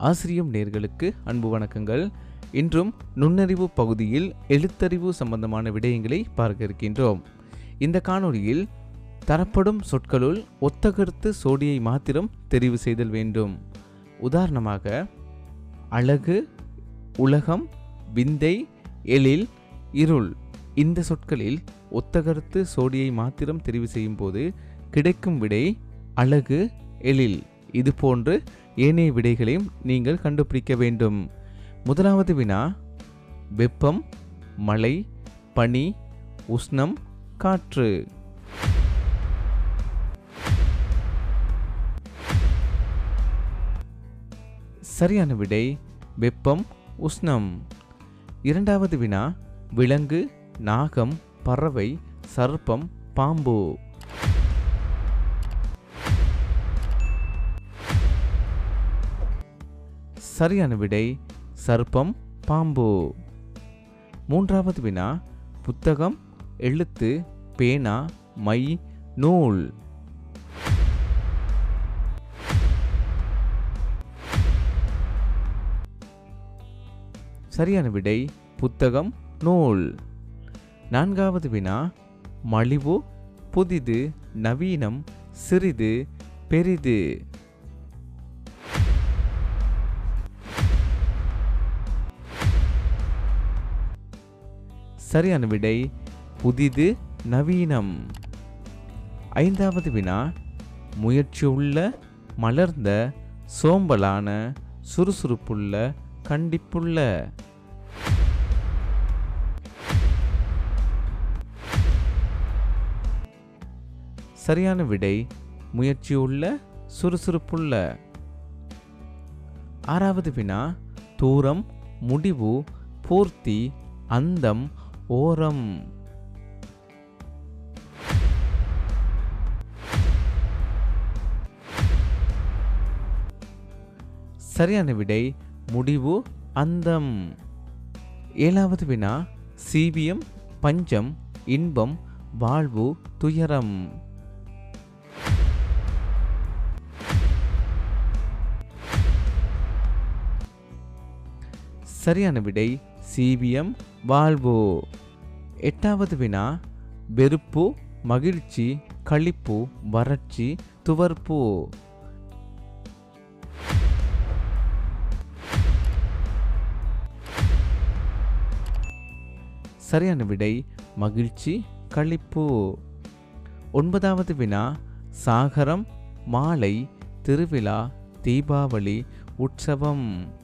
ஆசிரியம் நேர்களுக்கு அன்பு வணக்கங்கள். இன்றும் நுண்ணறிவு பகுதியில் எழுத்தறிவு சம்பந்தமான விடயங்களை பார்க்க இருக்கின்றோம். இந்த காணொளியில் தரப்படும் சொற்களுள் ஒத்தகருத்து சோடியை மாத்திரம் தெரிவு செய்தல் வேண்டும். உதாரணமாக அழகு உலகம் விந்தை எழில் இருள் இந்த சொற்களில் ஒத்தகருத்து சோடியை மாத்திரம் தெரிவு செய்யும் போது கிடைக்கும் விடை அழகு எழில். இது போன்று ஏனைய விடைகளையும் நீங்கள் கண்டுபிடிக்க வேண்டும். முதலாவது வினா வெப்பம் மழை பனி உஷ்ணம் காற்று. சரியான விடை வெப்பம் உஷ்ணம். இரண்டாவது வினா விலங்கு நாகம் பறவை சர்ப்பம் பாம்பு. சரியான விடை சர்ப்பம் பாம்பு. மூன்றாவது வினா புத்தகம் எழுத்து பேனா மை நூல். சரியான விடை புத்தகம் நூல். நான்காவது வினா மலிவு புதிது நவீனம் சிறிது பெரிது. சரியான விடை புதிது நவீனம். ஐந்தாவது வினா முயற்சி உள்ள மலர்ந்த சோம்பலான சுறுசுறுப்புள்ள கண்டிப்புள்ள. சரியான விடை முயற்சியுள்ள சுறுசுறுப்புள்ள. ஆறாவது வினா தூரம் முடிவு பூர்த்தி அந்தம் ஓரம். சரியான விடை முடிவு அந்தம். ஏழாவது வினா சீவியம் பஞ்சம் இன்பம் வாழ்வு துயரம். சரியான விடை சீவியம் வாழ்வு. எட்டாவது வினா வெறுப்பு மகிழ்ச்சி களிப்பு வறட்சி துவர்ப்பு. சரியான விடை மகிழ்ச்சி களிப்பு. ஒன்பதாவது வினா சாகரம் மாலை திருவிழா தீபாவளி உற்சவம்.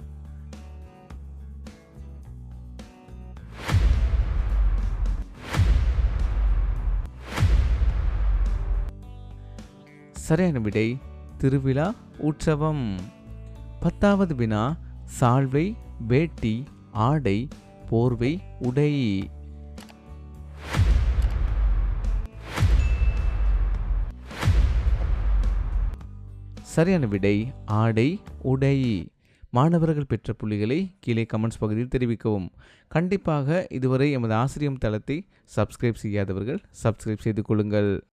சரியான விடை திருவிழா உற்சவம். பத்தாவது வினா சால்வை வேட்டி ஆடை போர்வை உடை. சரியான விடை ஆடை உடை. மாணவர்கள் பெற்ற புள்ளிகளை கீழே கமெண்ட்ஸ் பகுதியில் தெரிவிக்கவும். கண்டிப்பாக இதுவரை எமது ஆசிரியம் தளத்தை சப்ஸ்கிரைப் செய்யாதவர்கள் சப்ஸ்கிரைப் செய்து கொள்ளுங்கள்.